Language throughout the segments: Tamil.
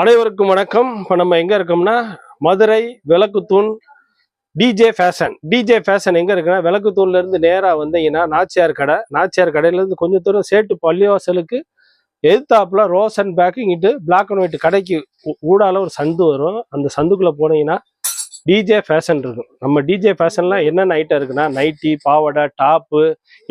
அனைவருக்கும் வணக்கம். இப்போ நம்ம எங்கே இருக்கோம்னா Madurai Vilakkuthoon DJ fashion DJ fashion எங்கே இருக்குன்னா விளக்குத்தூண்லேருந்து நேராக வந்தீங்கன்னா நாச்சியார் கடை நாச்சியார் கடையிலேருந்து கொஞ்சம் தூரம் சேட்டு பள்ளிவாசலுக்கு எதிர்த்தாப்புல ரோஸ் அண்ட் பேக்கு இங்கிட்டு பிளாக் அண்ட் ஒயிட் கடைக்கு ஊடால ஒரு சந்து வரும். அந்த சந்துக்குள்ளே போனீங்கன்னா டிஜே ஃபேஷன் இருக்கும் நம்ம டிஜே ஃபேஷன்லாம் என்னென்ன ஐட்டம் இருக்குன்னா நைட்டி பாவாடை டாப்பு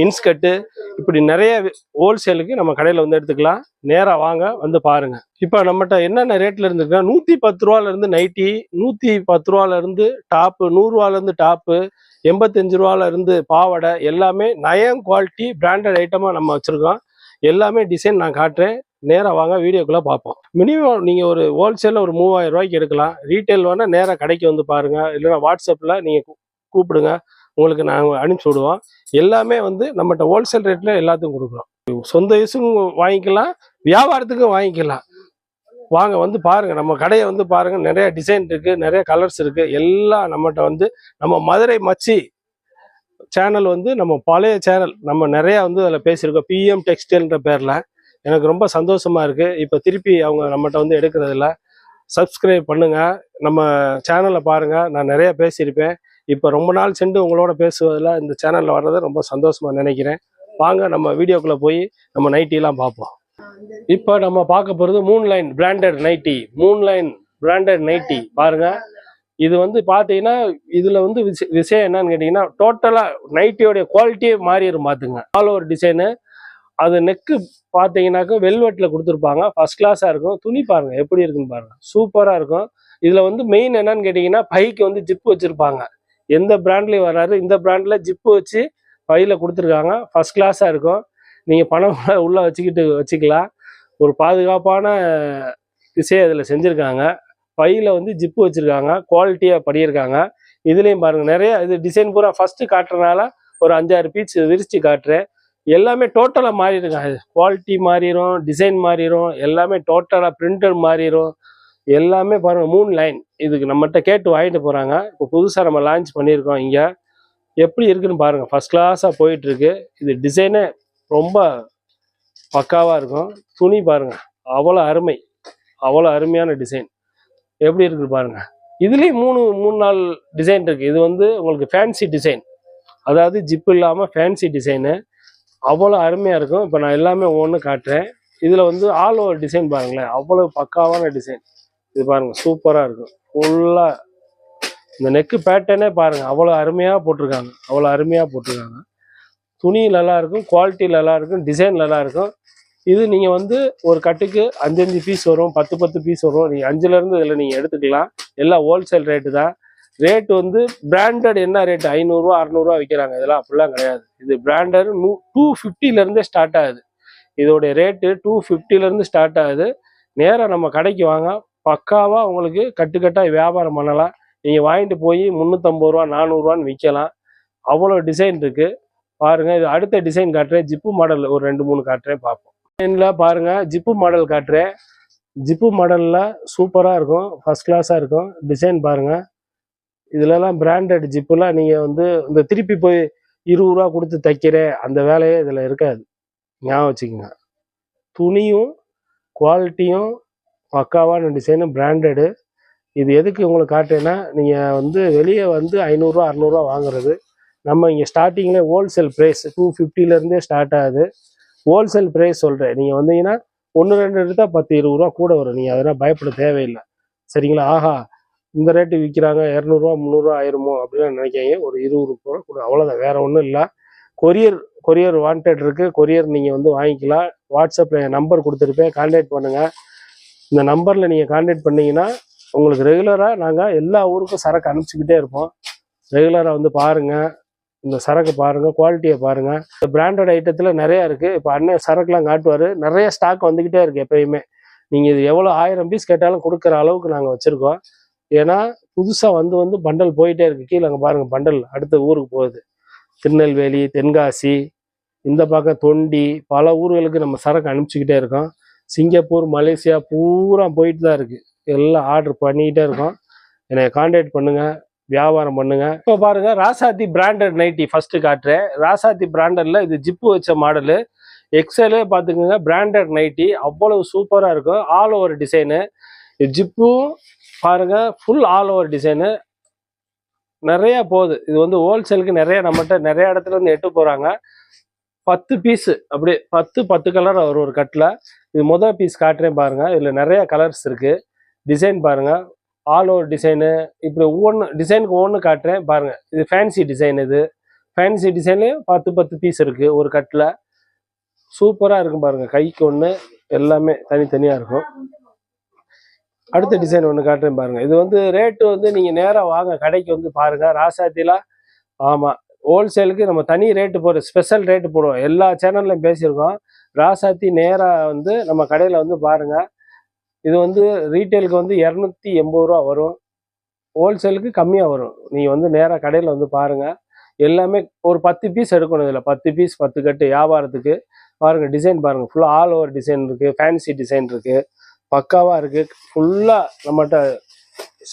இன்ஸ்கட்டு இப்படி நிறைய ஹோல்சேலுக்கு நம்ம கடையில் வந்து எடுத்துக்கலாம். நேராக வாங்க வந்து பாருங்கள் இப்போ நம்மகிட்ட என்னென்ன ரேட்டில் இருந்துருக்குன்னா நூற்றி பத்து ரூபாலேருந்து நைட்டி நூற்றி பத்து ரூபாலேருந்து டாப்பு நூறுரூவாலேருந்து டாப்பு எண்பத்தஞ்சு ரூபாலேருந்து பாவடை பாவாடை எல்லாமே நயம் குவாலிட்டி பிராண்டட் ஐட்டமாக நம்ம வச்சுருக்கோம். எல்லாமே டிசைன் நான் காட்டுறேன். நேராக வாங்க வீடியோக்குள்ளே பார்ப்போம். மினிமம் நீங்கள் ஒரு ஹோல்சேலில் ஒரு மூவாயிரம் ரூபாய்க்கு எடுக்கலாம். ரீட்டைல் வேணால் நேராக கடைக்கு வந்து பாருங்க. இல்லைன்னா வாட்ஸ்அப்பில் நீங்கள் கூப்பிடுங்க. உங்களுக்கு நாங்கள் அனுப்பிச்சி விடுவோம். எல்லாமே வந்து நம்மகிட்ட ஹோல்சேல் ரேட்டில் எல்லாத்துக்கும் கொடுக்குறோம். சொந்த யூஸுக்கும் வாங்கிக்கலாம் வியாபாரத்துக்கும் வாங்கிக்கலாம். வாங்க வந்து பாருங்கள் நம்ம கடையை வந்து பாருங்கள் நிறைய டிசைன் இருக்குது நிறைய கலர்ஸ் இருக்குது எல்லாம் நம்மகிட்ட வந்து நம்ம மதுரை மச்சி சேனல் வந்து நம்ம பழைய சேனல் நம்ம நிறையா வந்து அதில் பேசியிருக்கோம். பிஎம் டெக்ஸ்டைல்ன்ற பேரில். எனக்கு ரொம்ப சந்தோஷமாக இருக்குது இப்போ திருப்பி அவங்க நம்மகிட்ட வந்து எடுக்கிறதில்ல. சப்ஸ்கிரைப் பண்ணுங்கள் நம்ம சேனலை பாருங்கள் நான் நிறையா பேசியிருப்பேன். இப்போ ரொம்ப நாள் சென்று உங்களோட பேசுவதில் இந்த சேனலில் வர்றதை ரொம்ப சந்தோஷமாக நினைக்கிறேன். வாங்க நம்ம வீடியோக்குள்ளே போய் நம்ம நைட்டிலாம் பார்ப்போம். இப்போ நம்ம பார்க்க போகிறது Moon Line branded nightie Moon Line branded nightie பாருங்கள் இது வந்து பார்த்தீங்கன்னா இதில் வந்து விஷயம் என்னன்னு கேட்டிங்கன்னா டோட்டலாக நைட்டியோடைய குவாலிட்டியே மாறிடும் பார்த்துங்க ஆல் ஓவர் டிசைனு அது நெக்கு பார்த்தீங்கன்னாக்கா வெல்வெட்டில் கொடுத்துருப்பாங்க. ஃபஸ்ட் கிளாஸாக இருக்கும். துணி பாருங்கள் எப்படி இருக்குன்னு பாருங்கள் சூப்பராக இருக்கும். இதில் வந்து மெயின் என்னன்னு கேட்டிங்கன்னா பைக்கு வந்து ஜிப்பு வச்சுருப்பாங்க. எந்த பிராண்ட்லேயும் வராது. இந்த பிராண்டில் ஜிப்பு வச்சு பையில் கொடுத்துருக்காங்க. ஃபர்ஸ்ட் கிளாஸாக இருக்கும். நீங்கள் பணம் உள்ளே வச்சுக்கிட்டு வச்சுக்கலாம். ஒரு பாதுகாப்பான விஷயம் இதில் செஞ்சுருக்காங்க. பையில் வந்து ஜிப்பு வச்சுருக்காங்க குவாலிட்டியாக பண்ணியிருக்காங்க. இதுலேயும் பாருங்கள் நிறைய இது டிசைன் பூரா ஃபஸ்ட்டு காட்டுறதுனால ஒரு அஞ்சாறு பீச் விரிச்சு காட்டுறேன். எல்லாமே டோட்டலாக மாறிடுங்க. குவாலிட்டி மாறிடும் டிசைன் மாறிடும் எல்லாமே டோட்டலாக பிரிண்டர் மாறிடும் எல்லாமே பாருங்கள் மூணு லைன் இதுக்கு நம்மகிட்ட கேட்டு வாங்கிட்டு போகிறாங்க இப்போ புதுசாக நம்ம லான்ச் பண்ணியிருக்கோம் இங்கே. எப்படி இருக்குன்னு பாருங்கள் ஃபஸ்ட் கிளாஸாக போயிட்டுருக்கு. இது டிசைனே ரொம்ப பக்காவாக இருக்கும். துணி பாருங்கள் அவ்வளோ அருமை. அவ்வளோ அருமையான டிசைன் எப்படி இருக்குது பாருங்க. இதுலேயும் மூணு மூணு நாள் டிசைன் இருக்குது இது வந்து உங்களுக்கு ஃபேன்சி டிசைன் அதாவது ஜிப் இல்லாமல் ஃபேன்சி டிசைனு அவ்வளோ அருமையாக இருக்கும். இப்போ நான் எல்லாமே ஒவ்வொன்று காட்டுறேன். இதில் வந்து ஆல் ஓவர் டிசைன் பாருங்களேன். அவ்வளோ பக்காவான டிசைன் இது பாருங்கள் சூப்பராக இருக்கும். ஃபுல்லாக இந்த நெக்கு பேட்டர்னே பாருங்கள் அவ்வளோ அருமையாக போட்டிருக்காங்க. அவ்வளோ அருமையாக போட்டிருக்காங்க. துணி நல்லா இருக்கும். குவாலிட்டி நல்லா இருக்கும். டிசைன் நல்லா இருக்கும். இது நீங்கள் வந்து ஒரு கட்டுக்கு அஞ்சஞ்சு பீஸ் வரும் பத்து பத்து பீஸ் வரும். நீங்கள் அஞ்சுலேருந்து இதில் நீங்கள் எடுத்துக்கலாம். எல்லாம் ஹோல்சேல் ரேட்டு தான். ரேட் வந்து பிராண்டட் என்ன ரேட் ஐநூறுரூவா அறநூறுவா விற்கிறாங்க இதெல்லாம் அப்படிலாம் கிடையாது. இது பிராண்டட் நூ டூ ஃபிஃப்டிலேருந்தே ஸ்டார்ட் ஆகுது. இதோடைய ரேட்டு டூ ஃபிஃப்டிலேருந்து ஸ்டார்ட் ஆகுது. நேராக நம்ம கடைக்கு வாங்க. பக்காவாக உங்களுக்கு கட்டுக்கட்டாக வியாபாரம் பண்ணலாம். நீங்கள் வாங்கிட்டு போய் முந்நூற்றம்பது ரூபா நானூறுரூவான்னு விற்கலாம் அவ்வளோ டிசைன் இருக்குது பாருங்கள் இது அடுத்த டிசைன் காட்டுறேன். ஜிப்பு மாடல் ஒரு ரெண்டு மூணு காட்டுறேன் பார்ப்போம். டிசைனில் பாருங்கள் ஜிப்பு மாடல் காட்டுறேன். ஜிப்பு மாடலில் சூப்பராக இருக்கும் ஃபர்ஸ்ட் கிளாஸாக இருக்கும். டிசைன் பாருங்க. இதுலலாம் பிராண்டட் ஜிப்புலாம் நீங்கள் வந்து இந்த திருப்பி போய் இருபது ரூபா கொடுத்து தைக்கிறேன் அந்த வேலையே இதில் இருக்காது. ஞாபகம் வச்சுக்கோங்க. துணியும் குவாலிட்டியும் பக்காவான டிசைனும் பிராண்டடு இது எதுக்கு உங்களுக்கு காட்டுறேன்னா நீங்கள் வந்து வெளியே வந்து ஐநூறுரூவா அறநூறுவா வாங்குறது. நம்ம இங்கே ஸ்டார்டிங்கில் ஹோல்சேல் ப்ரைஸ் டூ ஃபிஃப்டிலேருந்தே ஸ்டார்ட் ஆகுது. ஹோல்சேல் ப்ரைஸ் சொல்கிறேன் நீங்கள் வந்தீங்கன்னா ஒன்று ரெண்டு எடுத்தால் பத்து இருபது ரூபா கூட வரும். நீங்கள் அதெல்லாம் பயப்பட தேவையில்லை. சரிங்களா? ஆஹா இந்த ரேட்டு விற்கிறாங்க இரநூறுவா முந்நூறுரூவா ஆயிருமோ அப்படின்னு நினைக்காங்க ஒரு இருபது ரூபா கூட அவ்வளோதான் வேறு ஒன்றும் இல்லை. கொரியர் கொரியர் வாண்டட் இருக்குது கொரியர் நீங்கள் வந்து வாங்கிக்கலாம். வாட்ஸ்அப்பில் என் நம்பர் கொடுத்துருப்பேன். கான்டாக்ட் பண்ணுங்கள் இந்த நம்பரில் நீங்கள் கான்டாக்ட் பண்ணிங்கன்னா உங்களுக்கு ரெகுலராக நாங்கள் எல்லா ஊருக்கும் சரக்கு அனுப்பிச்சிக்கிட்டே இருப்போம். ரெகுலராக வந்து பாருங்கள் இந்த சரக்கு பாருங்கள் குவாலிட்டியை பாருங்கள் இந்த பிராண்டட் ஐட்டத்தில் நிறையா இருக்குது இப்போ அண்ணன் சரக்குலாம் காட்டுவார். நிறைய ஸ்டாக் வந்துக்கிட்டே இருக்குது எப்பயுமே. நீங்கள் இது எவ்வளோ ஆயிரம் பீஸ் கேட்டாலும் கொடுக்குற அளவுக்கு நாங்கள் வச்சுருக்கோம். ஏன்னா புதுசாக வந்து வந்து பண்டல் போயிட்டே இருக்குது கீழே அங்கே பாருங்கள் பண்டல் அடுத்த ஊருக்கு போகுது. திருநெல்வேலி தென்காசி இந்த பக்கம் தொண்டி பல ஊர்களுக்கு நம்ம சரக்கு அனுப்பிச்சிக்கிட்டே இருக்கோம். சிங்கப்பூர் மலேசியா பூரா போயிட்டு தான் இருக்குது எல்லாம் ஆர்டர் பண்ணிக்கிட்டே இருக்கோம். என்னை காண்டாக்ட் பண்ணுங்கள் வியாபாரம் பண்ணுங்க. இப்போ பாருங்க ராசாத்தி பிராண்டட் நைட்டி ஃபர்ஸ்ட் காட்டுறேன். ராசாத்தி பிராண்டட்ல இது ஜிப்பு வச்ச மாடலு எக்ஸலே பார்த்துக்கோங்க பிராண்டட் நைட்டி அவ்வளவு சூப்பராக இருக்கும். ஆல் ஓவர் டிசைனு ஜிப்பும் பாருங்க ஃபுல் ஆல் ஓவர் டிசைனு நிறைய போகுது. இது வந்து ஹோல்சேலுக்கு நிறைய நம்மகிட்ட நிறைய இடத்துல இருந்து எட்டு போறாங்க. பத்து பீஸ் அப்படியே பத்து பத்து கலர் வரும் ஒரு கட்டில். இது முதல் பீஸ் காட்டுறேன் பாருங்க. இதுல நிறைய கலர்ஸ் இருக்கு. டிசைன் பாருங்க. ஆல் ஓவர் டிசைனு இப்படி ஒவ்வொன்று டிசைனுக்கு ஒவ்வொன்று காட்டுறேன். பாருங்கள் இது ஃபேன்சி டிசைன் இது. ஃபேன்சி டிசைன்லேயும் பத்து பத்து பீஸ் இருக்குது ஒரு கட்டில் சூப்பராக இருக்கும் பாருங்கள் கைக்கு ஒன்று எல்லாமே தனித்தனியாக இருக்கும். அடுத்த டிசைன் ஒன்று காட்டுறேன் பாருங்கள் இது வந்து ரேட்டு வந்து நீங்கள் நேராக வாங்க கடைக்கு வந்து பாருங்கள் ராசாத்திலாம் ஆமாம் ஹோல்சேலுக்கு நம்ம தனி ரேட்டு போடுறோம் ஸ்பெஷல் ரேட்டு போடுவோம். எல்லா சேனல்லையும் பேசியிருக்கோம். ராசாத்தி நேராக வந்து நம்ம கடையில் வந்து பாருங்கள் இது வந்து ரீட்டைலுக்கு வந்து இரநூத்தி எண்பது ரூபா வரும். ஹோல்சேலுக்கு கம்மியாக வரும். நீங்கள் வந்து நேராக கடையில் வந்து பாருங்க. எல்லாமே ஒரு பத்து பீஸ் எடுக்கணும் இதில். பத்து பீஸ் பத்து கட்டு வியாபாரத்துக்கு. பாருங்க டிசைன் பாருங்க. ஃபுல்லாக ஆல் ஓவர் டிசைன் இருக்கு. ஃபேன்சி டிசைன் இருக்கு. பக்காவாக இருக்கு. ஃபுல்லாக நம்மகிட்ட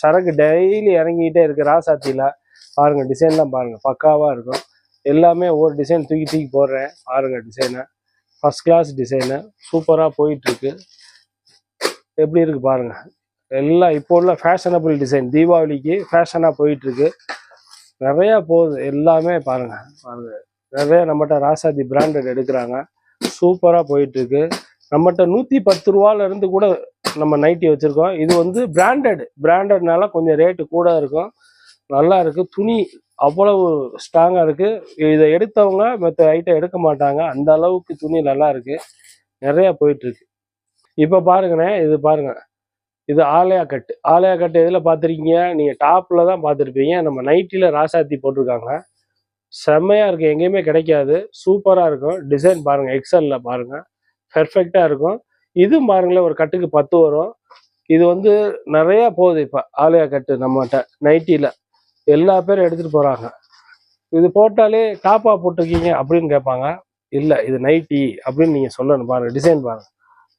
சரக்கு டெய்லி இறங்கிக்கிட்டே இருக்கு ராசாத்தியில் பாருங்க டிசைன்லாம் பாருங்கள் பக்காவாக இருக்கும். எல்லாமே ஒவ்வொரு டிசைன் தூக்கி தூக்கி போடுறேன். பாருங்க டிசைனை ஃபர்ஸ்ட் கிளாஸ் டிசைனு சூப்பராக போயிட்டுருக்கு எப்படி இருக்கு பாருங்க. எல்லாம் இப்போ உள்ள ஃபேஷனபிள் டிசைன் தீபாவளிக்கு ஃபேஷனாக போயிட்டு இருக்கு போகுது. எல்லாமே பாருங்க. பாருங்க. நிறையா நம்மகிட்ட ராசாதி பிராண்டட் எடுக்கிறாங்க. சூப்பராக போயிட்டுருக்கு. நம்மகிட்ட நூற்றி பத்து ரூபாலேருந்து கூட நம்ம நைட்டி வச்சுருக்கோம். இது வந்து பிராண்டட் பிராண்டட்னால கொஞ்சம் ரேட்டு கூட இருக்கும். நல்லா இருக்குது துணி அவ்வளவு ஸ்ட்ராங்காக இருக்குது இதை எடுத்தவங்க மற்ற ஐட்டம் எடுக்க மாட்டாங்க. அந்த அளவுக்கு துணி நல்லா இருக்குது நிறையா போயிட்டுருக்கு. இப்போ பாருங்கண்ணே இது பாருங்க. இது ஆலயா கட்டு. ஆலயா கட்டு எதில் பார்த்திருக்கீங்க நீங்க டாப்ல தான் பார்த்துருப்பீங்க நம்ம நைட்டில ராசாத்தி போட்டிருக்காங்க. செம்மையா இருக்கும் எங்கேயுமே கிடைக்காது. சூப்பராக இருக்கும். டிசைன் பாருங்க. எக்ஸல்ல பாருங்க. பெர்ஃபெக்டாக இருக்கும். இது பாருங்களேன் ஒரு கட்டுக்கு பத்து வரும். இது வந்து நிறையா போகுது இப்போ ஆலயா கட்டு நம்மகிட்ட நைட்டியில் எல்லா பேரும் எடுத்துகிட்டு போகிறாங்க இது போட்டாலே டாப்பாக போட்டிருக்கீங்க அப்படின்னு கேட்பாங்க. இல்லை இது நைட்டி அப்படின்னு நீங்கள் சொல்லணும் பாருங்கள் டிசைன் பாருங்கள்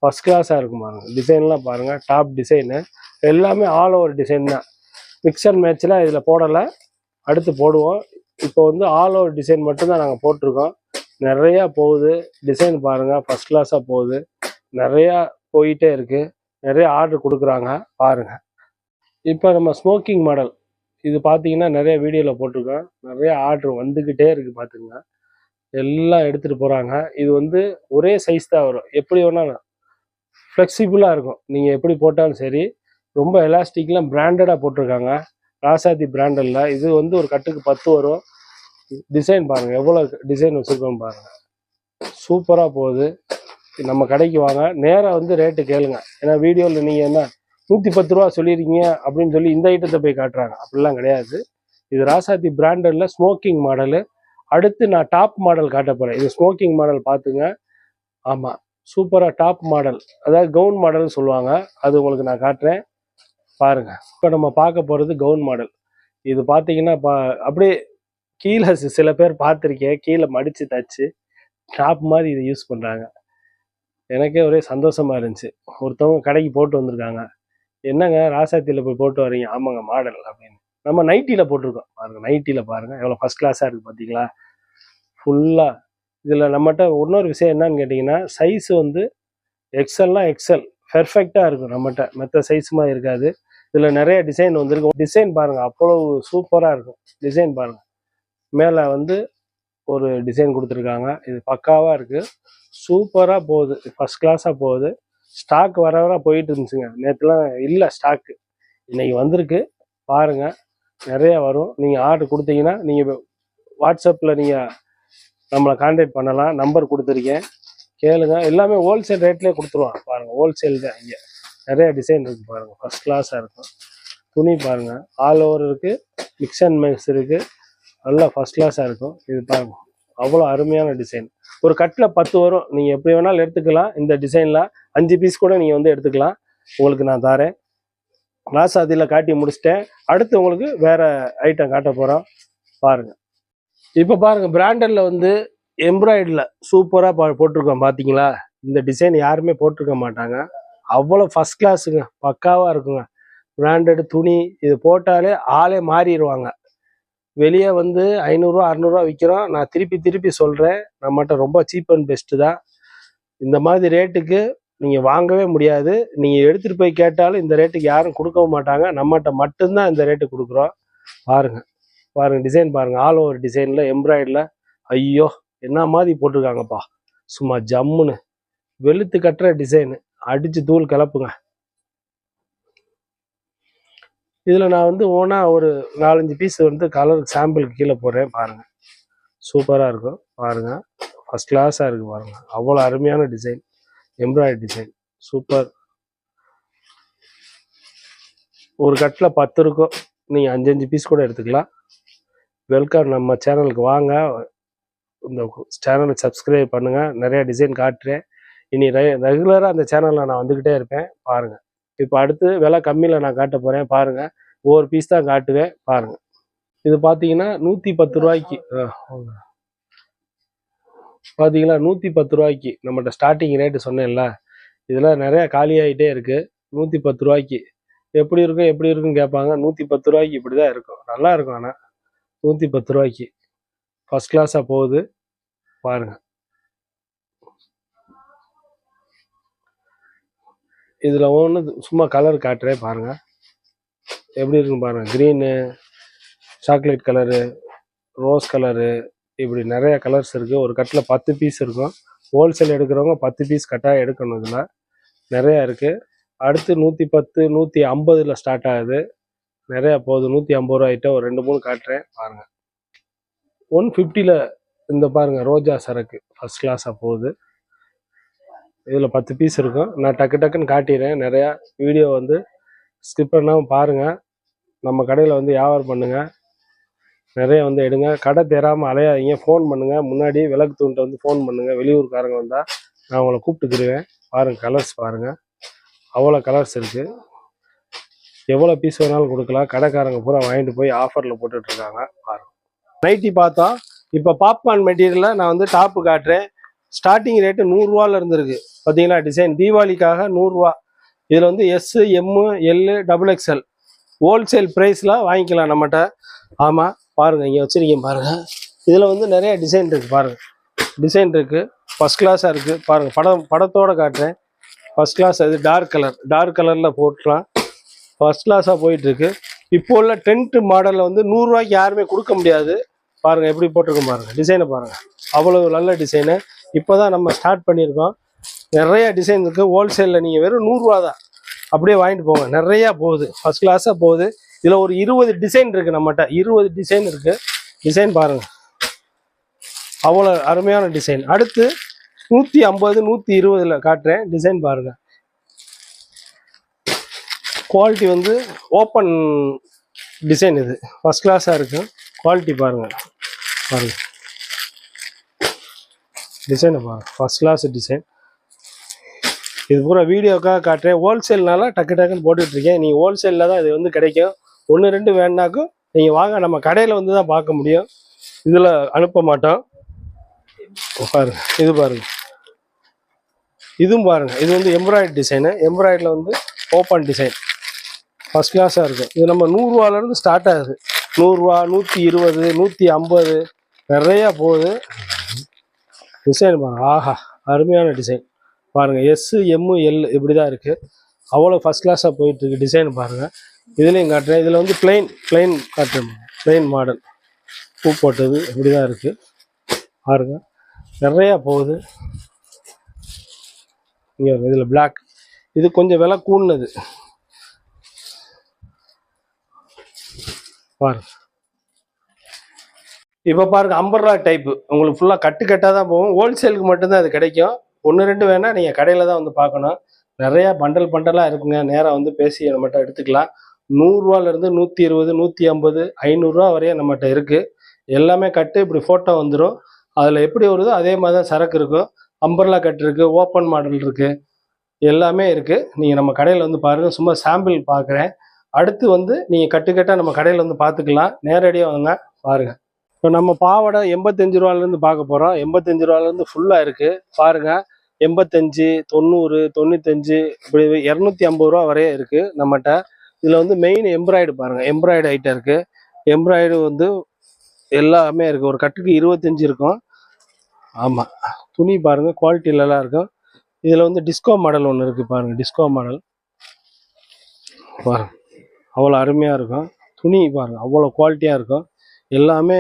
ஃபஸ்ட் கிளாஸாக இருக்கும் பாருங்கள் டிசைன்லாம் பாருங்கள் டாப் டிசைனு எல்லாமே ஆல் ஓவர் டிசைன் தான். மிக்சர் மேட்ச்சில் இதில் போடலை. அடுத்து போடுவோம். இப்போ வந்து ஆல் ஓவர் டிசைன் மட்டும்தான் நாங்கள் போட்டிருக்கோம். நிறையா போகுது. டிசைன் பாருங்கள் ஃபர்ஸ்ட் கிளாஸாக போகுது. நிறையா போயிட்டே இருக்குது நிறைய ஆர்டர் கொடுக்குறாங்க. பாருங்கள் இப்போ நம்ம ஸ்மோக்கிங் மாடல் இது பார்த்தீங்கன்னா நிறைய வீடியோவில் போட்டிருக்கோம். நிறைய ஆர்டர் வந்துக்கிட்டே இருக்குது பார்த்துங்க எல்லாம் எடுத்துகிட்டு போகிறாங்க இது வந்து ஒரே சைஸ் தான் வரும். எப்படி வேணாலும். ஃப்ளெக்சிபிளாக இருக்கும். நீங்கள் எப்படி போட்டாலும் சரி ரொம்ப எலாஸ்டிக்லாம் பிராண்டடாக போட்டிருக்காங்க. ராசாதி பிராண்டடில் இது வந்து ஒரு கட்டுக்கு பத்து வரும். டிசைன் பாருங்கள் எவ்வளோ டிசைன் வச்சுருக்கோம் பாருங்கள் சூப்பராக போகுது. நம்ம கடைக்கு வாங்க. நேராக வந்து ரேட்டு கேளுங்க. ஏன்னா வீடியோவில் நீங்கள் என்ன நூற்றி பத்து ரூபா சொல்லியிருக்கீங்க அப்படின்னு சொல்லி இந்த ஐட்டத்தை போய் காட்டுறாங்க. அப்படிலாம் கிடையாது. இது ராசாத்தி பிராண்டடில் ஸ்மோக்கிங் மாடலு அடுத்து நான் டாப் மாடல் காட்ட போகிறேன் இது ஸ்மோக்கிங் மாடல் பார்த்துங்க ஆமாம் சூப்பராக டாப் மாடல் அதாவது கவுன் மாடல்னு சொல்லுவாங்க. அது உங்களுக்கு நான் காட்டுறேன். பாருங்க. இப்போ நம்ம பார்க்க போகிறது கவுன் மாடல். இது பார்த்தீங்கன்னா பா அப்படியே கீழே சில பேர் பார்த்துருக்கேன் கீழே மடித்து தச்சு டாப் மாதிரி இதை யூஸ் பண்ணுறாங்க எனக்கே ஒரே சந்தோஷமாக இருந்துச்சு. ஒருத்தவங்க கடைக்கு போட்டு வந்திருக்காங்க. என்னங்க ராசாத்தியில் போய் போட்டு வரீங்க ஆமாங்க மாடல் அப்படின்னு. நம்ம நைட்டியில் போட்டிருக்கோம். பாருங்கள் நைட்டியில் பாருங்கள் எவ்வளோ ஃபஸ்ட் கிளாஸாக இருக்குது பார்த்தீங்களா ஃபுல்லாக இதில் நம்மகிட்ட இன்னொரு விஷயம் என்னன்னு கேட்டிங்கன்னா சைஸ் வந்து எக்ஸல்லாம் எக்ஸல் பெர்ஃபெக்டாக இருக்கும் நம்மகிட்ட. மற்ற சைஸுமாக இருக்காது. இதில் நிறைய டிசைன் வந்திருக்கும் டிசைன் பாருங்கள் அவ்வளவு சூப்பராக இருக்கும். டிசைன் பாருங்கள் மேலே வந்து ஒரு டிசைன் கொடுத்துருக்காங்க. இது பக்காவாக இருக்குது சூப்பராக போகுது. ஃபர்ஸ்ட் கிளாஸாக போகுது. ஸ்டாக் வர வர போயிட்டு இருந்துச்சுங்க. நேற்றுலாம் இல்லை ஸ்டாக்கு இன்றைக்கி வந்திருக்கு. பாருங்கள் நிறையா வரும். நீங்கள் ஆர்டர் கொடுத்தீங்கன்னா நீங்கள் வாட்ஸ்அப்பில் நீங்கள் நம்மளை காண்டாக்ட் பண்ணலாம் நம்பர் கொடுத்துருக்கேன். கேளுங்க. எல்லாமே ஹோல்சேல் ரேட்லேயே கொடுத்துருவான் பாருங்கள் ஹோல்சேல் தான் இங்கே. நிறைய டிசைன் இருக்குது பாருங்கள் ஃபர்ஸ்ட் கிளாஸாக இருக்கும். துணி பாருங்கள் ஆல் ஓவர் இருக்குது மிக்ஸ் அண்ட் மிக்ஸ் இருக்குது நல்லா ஃபர்ஸ்ட் கிளாஸாக இருக்கும். இது பாருங்கள் அவ்வளோ அருமையான டிசைன் ஒரு கட்டில் பத்து வரும். நீங்கள் எப்படி வேணாலும் எடுத்துக்கலாம். இந்த டிசைனில் அஞ்சு பீஸ் கூட நீங்கள் வந்து எடுத்துக்கலாம். உங்களுக்கு நான் தரேன். ராசாதியில் காட்டி முடிச்சிட்டேன். அடுத்து உங்களுக்கு வேறு ஐட்டம் காட்ட போகிறோம் பாருங்கள் இப்போ பாருங்கள் பிராண்டடில் வந்து எம்ப்ராய்டில் சூப்பராக பா போட்டிருக்கோம். பார்த்தீங்களா இந்த டிசைன் யாருமே போட்டிருக்க மாட்டாங்க. அவ்வளோ ஃபர்ஸ்ட் கிளாஸுங்க பக்காவாக இருக்குங்க. பிராண்டட் துணி இது போட்டாலே ஆளே மாறிடுவாங்க. வெளியே வந்து ஐநூறுரூவா அறநூறுவா விற்கிறோம் நான் திருப்பி திருப்பி சொல்கிறேன் நம்மகிட்ட ரொம்ப சீப் அண்ட் பெஸ்ட்டு தான். இந்த மாதிரி ரேட்டுக்கு நீங்கள் வாங்கவே முடியாது. நீங்கள் எடுத்துகிட்டு போய் கேட்டாலும் இந்த ரேட்டுக்கு யாரும் கொடுக்கவும் மாட்டாங்க. நம்மகிட்ட மட்டும்தான் இந்த ரேட்டு கொடுக்குறோம். பாருங்கள் பாருங்க டிசைன் பாருங்க. ஆல் ஓவர் டிசைனில் எம்ப்ராய்டில் ஐயோ என்ன மாதிரி போட்டிருக்காங்கப்பா. சும்மா ஜம்முன்னு. வெளுத்து கட்டுற டிசைனு அடிச்சு தூள் கிளப்புங்க இதில் நான் வந்து ஓனாக ஒரு நாலஞ்சு பீஸ் வந்து கலர் சாம்பிளுக்கு கீழே போடுறேன் பாருங்கள் சூப்பராக இருக்கும். பாருங்கள் ஃபர்ஸ்ட் கிளாஸாக இருக்குது பாருங்கள் அவ்வளோ அருமையான டிசைன் எம்ப்ராய்டரி டிசைன் சூப்பர் ஒரு கட்டில் பத்து இருக்கும். நீங்கள் அஞ்சஞ்சு பீஸ் கூட எடுத்துக்கலாம். வெல்கம் நம்ம சேனலுக்கு வாங்க. இந்த சேனலை சப்ஸ்கிரைப் பண்ணுங்கள் நிறைய டிசைன் காட்டுறேன். இனி ரெ ரெகுலராக அந்த சேனலில் நான் வந்துக்கிட்டே இருப்பேன். பாருங்கள் இப்போ அடுத்து விலை கம்மியில் நான் காட்ட போகிறேன் பாருங்கள் ஒவ்வொரு பீஸ் தான் காட்டுவேன். பாருங்கள் இது பார்த்தீங்கன்னா நூற்றி பத்து ரூபாய்க்கு. பார்த்தீங்களா நூற்றி பத்து ரூபாய்க்கு. நம்மகிட்ட ஸ்டார்டிங் ரேட்டு சொன்னேன்ல. இதெல்லாம் நிறையா காலியாகிட்டே இருக்கு. நூற்றி பத்து ரூபாய்க்கு. எப்படி இருக்கும் எப்படி இருக்குன்னு கேட்பாங்க. நூற்றி பத்து ரூபாய்க்கு இப்படி தான் இருக்கும். நல்லா இருக்கும் ஆனால் நூற்றி பத்து ரூபாய்க்கு. ஃபர்ஸ்ட் கிளாஸாக போகுது. பாருங்கள் இதில் ஒன்று சும்மா கலர் காட்டுறேன் பாருங்கள் எப்படி இருக்குன்னு பாருங்கள் green chocolate colour rose colour இப்படி நிறைய கலர்ஸ் இருக்குது ஒரு கட்டில் பத்து பீஸ் இருக்கும். ஹோல்சேல் எடுக்கிறவங்க பத்து பீஸ் கட்டாக எடுக்கணும் இதில். நிறையா இருக்குது அடுத்து நூற்றி பத்து நூற்றி ஐம்பதில் ஸ்டார்ட் ஆகுது. நிறையா போகுது. நூற்றி ஐம்பது ரூபா ஐட்டம் ஒரு ரெண்டு மூணு காட்டுறேன். பாருங்கள் ஒன் ஃபிஃப்டியில் இந்த பாருங்கள் ரோஜா சரக்கு. ஃபர்ஸ்ட் கிளாஸாக போகுது. இதில் பத்து பீஸ் இருக்கும். நான் டக்கு டக்குன்னு காட்டிடுறேன். நிறையா வீடியோ வந்து ஸ்கிப் பண்ணாமல் பாருங்கள் நம்ம கடையில் வந்து வியாபாரம் பண்ணுங்கள் நிறைய வந்து எடுங்க. கடை தேராமல் அலையாதீங்க. ஃபோன் பண்ணுங்கள் முன்னாடி விளக்கு தூண்கிட்ட வந்து ஃபோன் பண்ணுங்கள் வெளியூர்காரங்க வந்தால் நான் உங்களை கூப்பிட்டுக்கிருவேன் பாருங்கள் கலர்ஸ் பாருங்கள் அவ்வளோ கலர்ஸ் இருக்குது எவ்வளோ பீஸ் வேணாலும் கொடுக்கலாம். கடைக்காரங்க பூரா வாங்கிட்டு போய் ஆஃபரில் போட்டுட்ருக்காங்க. பாருங்க. நைட்டி பார்த்தோம் இப்போ பாப்கார்ன் மெட்டீரியலில் நான் வந்து டாப்பு காட்டுறேன். ஸ்டார்டிங் ரேட்டு நூறுரூவாவில் இருந்துருக்கு. பார்த்தீங்களா டிசைன் தீபாவளிக்காக நூறுரூவா இதில் வந்து S M L double XL wholesale ப்ரைஸில் வாங்கிக்கலாம் நம்மகிட்ட. ஆமாம் பாருங்கள் இங்கே வச்சுருக்கீங்க பாருங்கள் இதில் வந்து நிறைய டிசைன் இருக்குது பாருங்கள் டிசைன் இருக்குது ஃபஸ்ட் கிளாஸாக இருக்குது பாருங்கள் படம் படத்தோட காட்டுறேன். ஃபஸ்ட் கிளாஸ் அது டார்க் கலர் டார்க் கலரில் போட்டுக்கலாம். ஃபர்ஸ்ட் கிளாஸாக போயிட்டுருக்கு. இப்போ உள்ள டென்ட்டு மாடலில் வந்து நூறுரூவாய்க்கு யாருமே கொடுக்க முடியாது. பாருங்கள் எப்படி போட்டிருக்கோம் பாருங்கள் டிசைனை பாருங்கள் அவ்வளோ நல்ல டிசைனு இப்போ தான் நம்ம ஸ்டார்ட் பண்ணியிருக்கோம். நிறையா டிசைன் இருக்குது ஹோல்சேலில் நீங்கள் வெறும் நூறுரூவா தான். அப்படியே வாங்கிட்டு போங்க. நிறையா போகுது. ஃபர்ஸ்ட் கிளாஸாக போகுது. இதில் ஒரு இருபது டிசைன் இருக்குது நம்மகிட்ட. இருபது டிசைன் இருக்குது டிசைன் பாருங்கள் அவ்வளோ அருமையான டிசைன் அடுத்து நூற்றி ஐம்பது நூற்றி இருபதில் காட்டுறேன். டிசைன் பாருங்கள் குவாலிட்டி வந்து ஓப்பன் டிசைன் இது. ஃபர்ஸ்ட் கிளாஸாக இருக்கும் குவாலிட்டி பாருங்கள் பாருங்கள் டிசைனை பாருங்கள் ஃபஸ்ட் கிளாஸ் டிசைன் இது பூரா வீடியோக்காக காட்டுறேன். ஹோல்சேல்னால டக்கு டக்குன்னு போட்டுட்ருக்கேன். நீங்கள் ஹோல்சேலில் தான் இது வந்து கிடைக்கும். ஒன்று ரெண்டு வேணுனாக்கும் நீங்கள் வாங்க. நம்ம கடையில் வந்து தான் பார்க்க முடியும். இதில் அனுப்ப மாட்டோம். பாருங்க. இது பாருங்கள் இதுவும் பாருங்கள் இது வந்து எம்ப்ராய்டரி டிசைனு எம்ப்ராய்டில் வந்து ஓப்பன் டிசைன் ஃபர்ஸ்ட் கிளாஸாக இருக்கும். இது நம்ம நூறுரூவாலேருந்து ஸ்டார்ட் ஆகுது. நூறுரூவா நூற்றி இருபது நூற்றி ஐம்பது நிறையா போகுது. டிசைன் பாருங்க ஆஹா அருமையான டிசைன் பாருங்கள் எஸ்ஸு எம்மு எல் இப்படி தான் இருக்குது அவ்வளோ ஃபஸ்ட் கிளாஸாக போயிட்டுருக்கு டிசைன் பாருங்கள் இதுலேயும் காட்டுறேன். இதில் வந்து பிளெயின் பிளெயின் காட்டுறேன். பிளெயின் மாடல் பூ போட்டது இப்படி தான் இருக்குது பாருங்க நிறையா போகுது. இங்கே இதில் பிளாக் இது கொஞ்சம் விலை கூடினது. பாருங்க இப்போ பாருங்க அம்பர்லா டைப்பு உங்களுக்கு ஃபுல்லாக கட்டு கட்டாக தான் போகும். ஹோல்சேலுக்கு மட்டும்தான் அது கிடைக்கும். ஒன்று ரெண்டு வேணால் நீங்கள் கடையில் தான் வந்து பார்க்கணும். நிறையா பண்டல் பண்டலாக இருக்குங்க. நேராக வந்து பேசி நம்மகிட்ட எடுத்துக்கலாம். நூறுரூவாலேருந்து நூற்றி இருபது நூற்றி ஐம்பது ஐநூறுரூவா வரையும் நம்மகிட்ட இருக்குது எல்லாமே கட்டு இப்படி ஃபோட்டோ வந்துடும் அதில் எப்படி வருதோ அதே மாதிரி தான் சரக்கு இருக்கும். அம்பர்லா கட் இருக்குது ஓப்பன் மாடல் இருக்குது எல்லாமே இருக்குது நீங்கள் நம்ம கடையில் வந்து பாருங்கள் சும்மா சாம்பிள் பார்க்குறேன். அடுத்து வந்து நீங்கள் கட்டுக்கட்டாக நம்ம கடையில் வந்து பார்த்துக்கலாம் நேரடியாக வாங்க பாருங்கள் இப்போ நம்ம பாவாடை எண்பத்தஞ்சு ரூபாலேருந்து பார்க்க போகிறோம் எண்பத்தஞ்சு ரூபாலேருந்து ஃபுல்லாக இருக்குது பாருங்கள் எண்பத்தஞ்சு தொண்ணூறு தொண்ணூத்தஞ்சு இப்படி இரநூத்தி ஐம்பது ரூபா வரையும் இருக்குது நம்மகிட்ட. இதில் வந்து மெயின் எம்ப்ராய்டு பாருங்கள் எம்ப்ராய்டு ஐட்டம் இருக்குது எம்ப்ராய்டு வந்து எல்லாமே இருக்குது ஒரு கட்டுக்கு இருபத்தஞ்சு இருக்கும். ஆமாம் துணி பாருங்கள் குவாலிட்டிலலாம் இருக்கும். இதில் வந்து டிஸ்கோ மாடல் ஒன்று இருக்குது பாருங்கள் டிஸ்கோ மாடல் பாருங்கள் அவ்வளோ அருமையாக இருக்கும். துணி பாருங்க அவ்வளோ குவாலிட்டியாக இருக்கும். எல்லாமே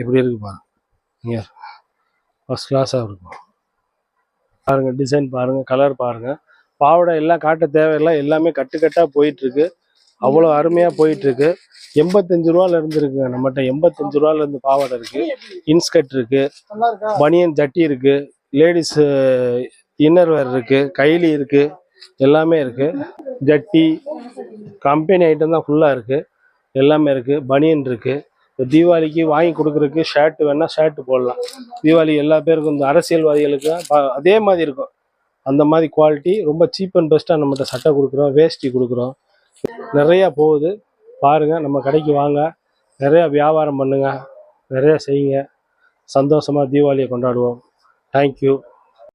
இப்படி இருக்கு பாருங்க. இங்கே ஃபஸ்ட் கிளாஸாக இருக்கும். பாருங்க டிசைன் பாருங்க கலர் பாருங்க. பாவாடை எல்லாம் காட்ட தேவையில்லை எல்லாமே கட்டு கட்டாக போயிட்டு இருக்கு. அவ்வளோ அருமையாக போயிட்டு இருக்கு. எண்பத்தஞ்சு ரூபால இருந்து இருக்குங்க நம்மகிட்ட எண்பத்தஞ்சு ரூபால இருந்து பாவாடை இருக்கு. இன்ஸ்கர்ட் இருக்கு. பனியன் ஜட்டி இருக்கு. லேடிஸ் இன்னர் வேர் இருக்கு. கைலி இருக்கு. எல்லாமே இருக்குது ஜட்டி கம்பெனி ஐட்டம் தான் ஃபுல்லாக இருக்குது எல்லாமே இருக்குது பனியன் இருக்குது இப்போ தீபாவளிக்கு வாங்கி கொடுக்குறதுக்கு ஷர்ட் வேணால் ஷர்ட் போடலாம். தீபாவளி எல்லா பேருக்கும் இந்த அரசியல்வாதிகளுக்கு அதே மாதிரி இருக்கும். அந்த மாதிரி குவாலிட்டி ரொம்ப சீப் அண்ட் பெஸ்ட்டாக நம்மகிட்ட சட்டை கொடுக்குறோம் வேஷ்டி கொடுக்குறோம். நிறையா போகுது. பாருங்கள் நம்ம கடைக்கு வாங்க. நிறையா வியாபாரம் பண்ணுங்கள் நிறையா செய்யுங்க. சந்தோஷமாக தீபாவளியை கொண்டாடுவோம். தேங்க்யூ